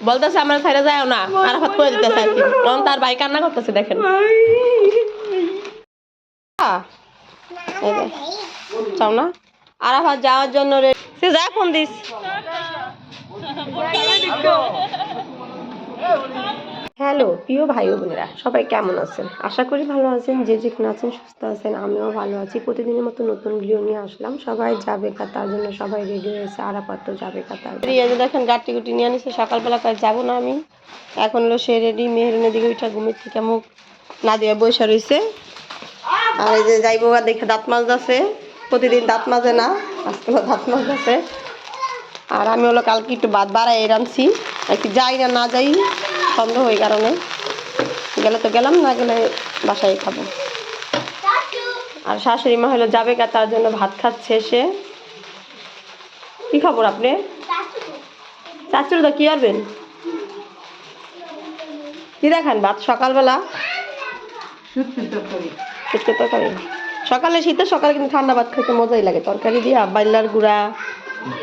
বলতেছে আমার ছাইরা যায় না আরাফাত করে দিতেছে আর কি তখন তার ভাই কান্না করতেছে দেখেন চাও না আরাফাত যাওয়ার জন্য রে- সে যা ফোন দিস হ্যালো, প্রিয় ভাই বোনেরা, সবাই কেমন আছেন? আশা করি ভালো আছেন, যে যেখানে আছেন সুস্থ আছেন, আমিও ভালো আছি। প্রতিদিনের মতো নতুন ভিডিও নিয়ে আসলাম। সবাই যাবে কাতার জন্য সবাই রেডি হয়েছে। আরাপাত যাবে কাতার। দেখেন গাটি গুটি নিয়ে আনিছে, সকালবেলা কাজ যাব না আমি। এখন হলো সে রেডি মেহরুনের দিকে ওইটা ঘুমের থেকে মুখ না দিয়ে বসে রয়েছে আর এই যে যাইবো দেখে দাঁত মাজতেছে। প্রতিদিন দাঁত মাজে না আজকে দাঁত মাজতেছে। আর আমি হলো কালকে একটু বাদ বাড়াই রাঁধছি। একটু যাই না না যাই সন্দেহ ওই কারণে। গেলে তো গেলাম, না গেলে বাসায় খাব। আর শাশুড়ি মা হলো যাবে গা, তার জন্য ভাত খাচ্ছে সে। কি খবর আপনি? চাচুর তো কি করবেন? কি দেখান ভাত সকালবেলা? সকালে শীতের সকালে কিন্তু ঠান্ডা ভাত খেতে মজাই লাগে। তরকারি দিয়া বাইলার গুঁড়া,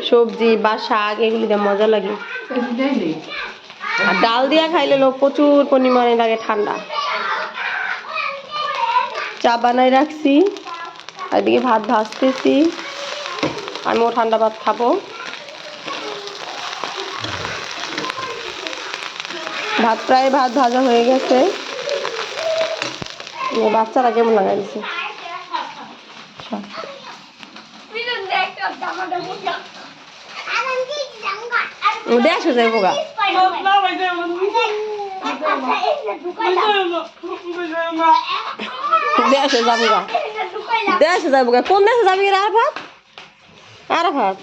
সবজি বা শাক, এগুলি দিয়ে মজা লাগে। আর ডাল দিয়া খাইলে লোক প্রচুর পরিমাণে লাগে ঠান্ডা। চা বানাই রাখছি এদিকে ভাত ভাজতেছি আমিও ঠান্ডা ভাত খাব। ভাত প্রায় ভাত ভাজা হয়ে গেছে। বাচ্চারা কেমন লাগাই দিছে? দেড়শো যাই বোগা দেড়শো যাব গা যাব কোন দেশে যাবি রে আরাফাত আরাফাত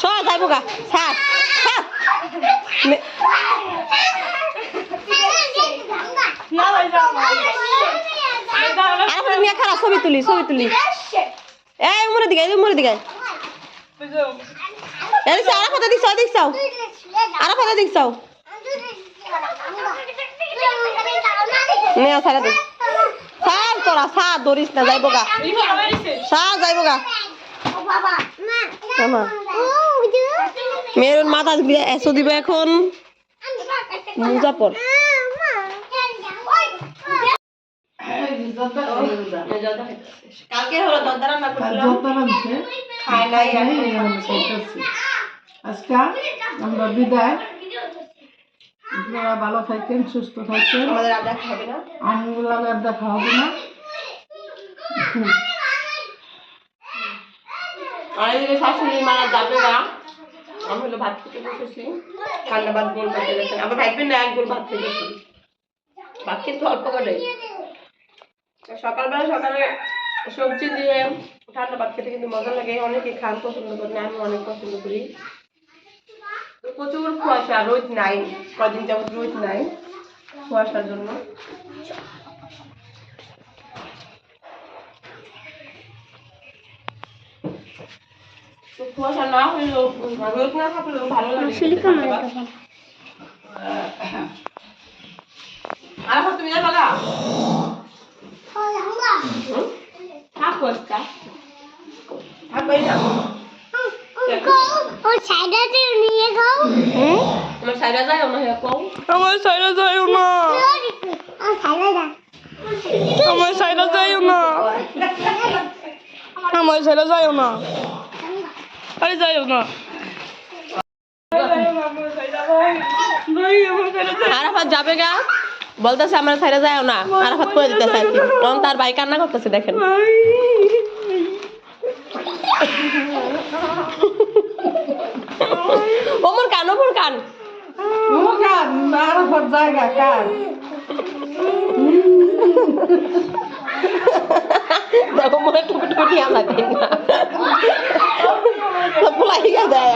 চ যাইবো গা সাত খারাপ ছবি তুলি ছবি তুলি। এই উমরে দিকে উমরে দিকে। এই দেখছ আরাফাতে দেখছ দেখছ আরাফাতে দেখছ নে সারা সার তোরা না, যাইবো গা। যাইবো গা। মাথা এসো দিবে এখন। মোজা পর কালকে হলো দরদা রান্না করছিলাম? খাই নাই আজকে আমরা বিদায়। আপনারা ভালো থাকেন সুস্থ থাকেন। আমাদের আর দেখা হবে না। আমগুলো আর দেখা হবে না। আর এদিকে শাশুড়ি মারা যাবে না। আমি হলো ভাত খেতে বসেছি। ঠান্ডা ভাত গোল ভাত খেতে আবার ভাইবেন না এক গোল ভাত খেতেছি ভাত কিন্তু অল্প করে। সকালবেলা সকালে সবজি দিয়ে ঠান্ডা ভাত খেতে কিন্তু মজা লাগে। অনেকে খান পছন্দ করেন আমি অনেক পছন্দ করি। প্রচুর কুয়াশা রোদ নাই। কদিন যাবত রোদ নাই কুয়াশার জন্য। কুয়াশা না হলেও রোদ না থাকলেও ভালো লাগে আর এখন তুমি যাবে না থাকো একটা আমার সাইডা যায় না আমার সাইডে যাইও না। আমার সাইডে যাইও না। আমার সাইডে যাইও না। আরে যাইও না। আরাফাত যাবে গা। বলতেছে আমার সাইডে যায় না। আরাফাত করে দিতেছে তখন তার ভাই কান্না করতেছে দেখেন। ওমর কান ওমর কান। ওমর কান আর আরাফার জায়গা কার দেখো মনে টুপি টুপি আমরা দিন না। পোলাই দেয়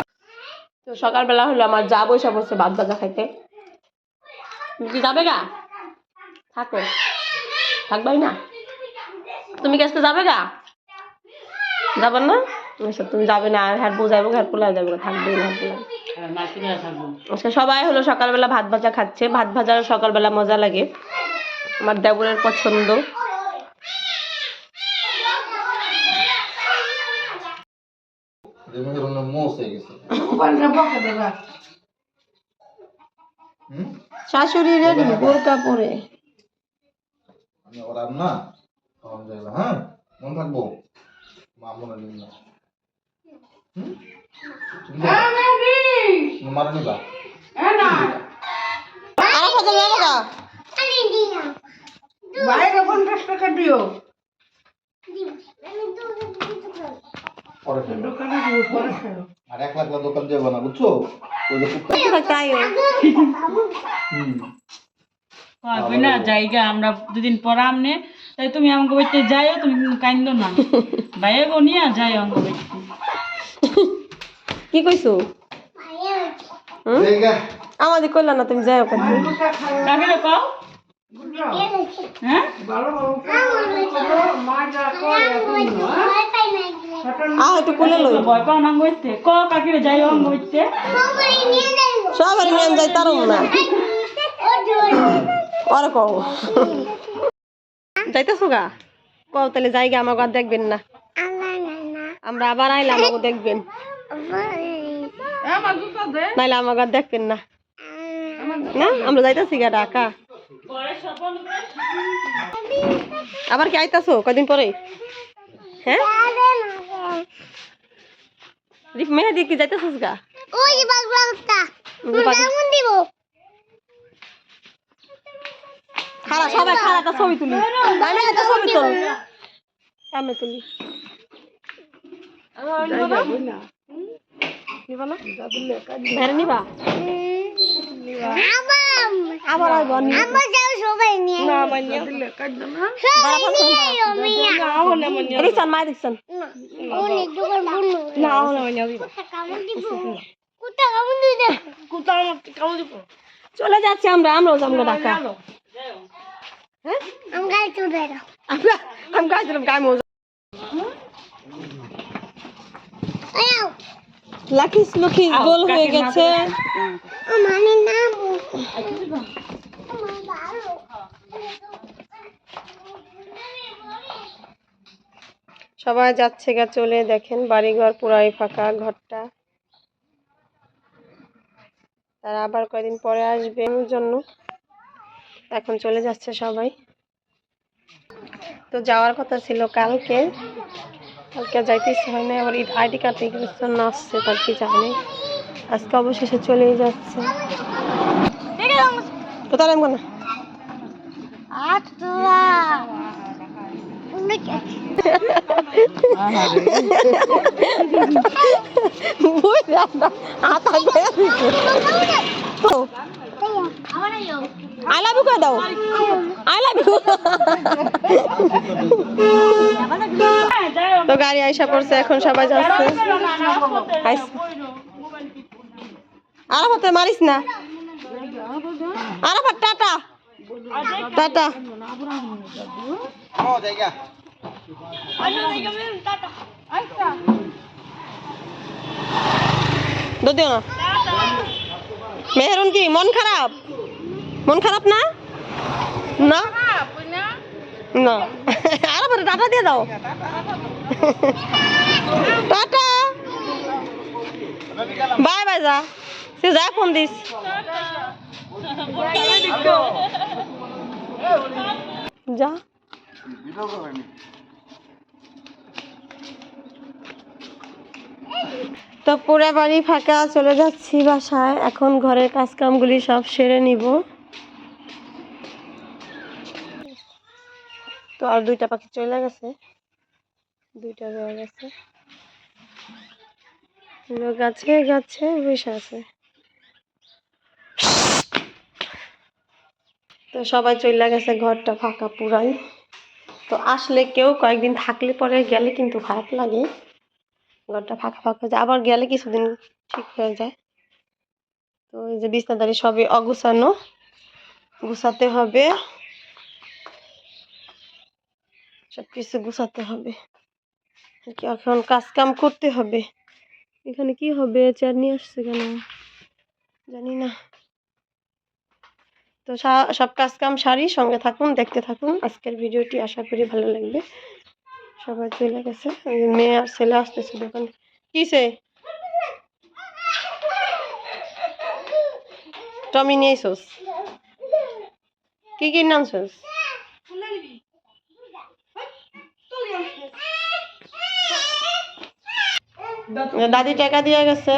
তো সকালবেলা হলো আমার যা বসে পড়ছে বাদ ভাজা খাইতে। তুমি কি যাবে গা? থাকো। থাকবাই না? তুমি কি আজকে যাবে গা? যাবে না? আচ্ছা তুমি যাবে না আর হ্যাট বউ যাব হ্যাট পোলা যাবে থাকবে না হ্যাট পোলা আজকে সবাই হলো সকালবেলা ভাত ভাজা খাচ্ছে ভাত ভাজা সকালবেলা মজা লাগে। আমার দেবরের পছন্দ। হয়ে শাশুড়ি রেডি বোরকা পরে। আমি ওর আর না হ্যাঁ? মন থাকব? মা মনে দিন না। বাইরে পঞ্চাশ টাকা দিও? আর এক লাখ দোকান যাব না বুঝছ? না জায়গা আমরা দুদিন পর আমনে তাই তুমি আমাকে বইতে যাইও তুমি কাইন্দ না। বাইরে গো নিয়ে যাই আমাকে কি কইছো? হুম? জায়গা। আমাদের কইলা না তুমি হ্যাঁ ভালো ভালো মা যা করে এখন আহ একটু কোলে লই। ভয় পাও না বইতে ক কাকে রে যাইও আমাকে বইতে সবার নিয়ে যাই তারও না আর কও। যাইতেছো গা? কও তাহলে জায়গা দেখবেন না। আমরা আবার আইলাম আমাকে দেখবেন। নাইলে আমার ঘর দেখবেন না। না আমরা যাইতেছি গা ঢাকা। আবার কি আইতাছো কদিন পরে? হ্যাঁ? রিফ মেহেদি কি যাইতেছিস গা? খারা সবাই খারা একটা ছবি তুলি। আমি ছবি তুল। আমি তুলি। নিবা না? ভেড়ে নিবা। আবার আইব না মাইয়া দেখছেন মাই দেখছেন না। আও না মাইয়া দিবা। চলে যাচ্ছি আমরা আমরাও যাব ঢাকা হ্যাঁ? আমরা আমি গাছ দিলাম গায়ে মজা লাখিস লুখিস গোল হয়ে গেছে সবাই যাচ্ছে গা চলে দেখেন বাড়িঘর পুরাই ফাঁকা ঘরটা। তারা আবার কয়দিন পরে আসবে জন্য। এখন চলে যাচ্ছে সবাই। তো যাওয়ার কথা ছিল কালকে। কালকে যাইতে ইচ্ছে হয় না আবার আইডি কার্ড কিছু জন্য আসছে তার কি জানে। আজকে অবশেষে চলেই যাচ্ছে। কোথায় না? আই লাভ ইউ করে দাও আই লাভ তো গাড়ি আইসা পড়ছে, এখন সবাই যাচ্ছে। আরাফাতে মারিস না? আরাফাত, টাটা। টাটা। ও জায়গা দুদিও না। মেহরুন কি, মন খারাপ? মন খারাপ না? না? না। আরাফাতে টাটা দিয়ে দাও। টাটা। বাই বাই যা। তুই যা ফোন দিস। যা। তো পুরো বাড়ি ফাঁকা, চলে যাচ্ছি বাসায়। এখন ঘরের কাজ কামগুলি সব সেরে নিব। তো আর দুইটা পাখি চলে গেছে। দুইটা রয়ে গেছে। গাছে গাছে বসে আছে। তো সবাই চলে গেছে, ঘরটা ফাঁকা পুরাই। তো আসলে কেউ কয়েকদিন থাকলে পরে গেলে কিন্তু খারাপ লাগে। ঘরটা ফাঁকা ফাঁকা যায়। আবার গেলে কিছুদিন ঠিক হয়ে যায়। তো এই যে বিছনাদারি সবই অগুছানো। গুছাতে হবে। সব কিছু গুছাতে হবে। এখন কাজ কাম করতে হবে। এখানে কি হবে? চেয়ার নিয়ে আসছে কেন? জানি না। তো সব কাজ কাম সারি, সঙ্গে থাকুন, দেখতে থাকুন। আজকের ভিডিওটি আশা করি ভালো লাগবে। সবাই চলে গেছে। মেয়ে আর ছেলে আসতেছে দোকানে। কিসে টমি নিয়ে সস কি কি নাম সস দাদি টাকা দিয়ে গেছে।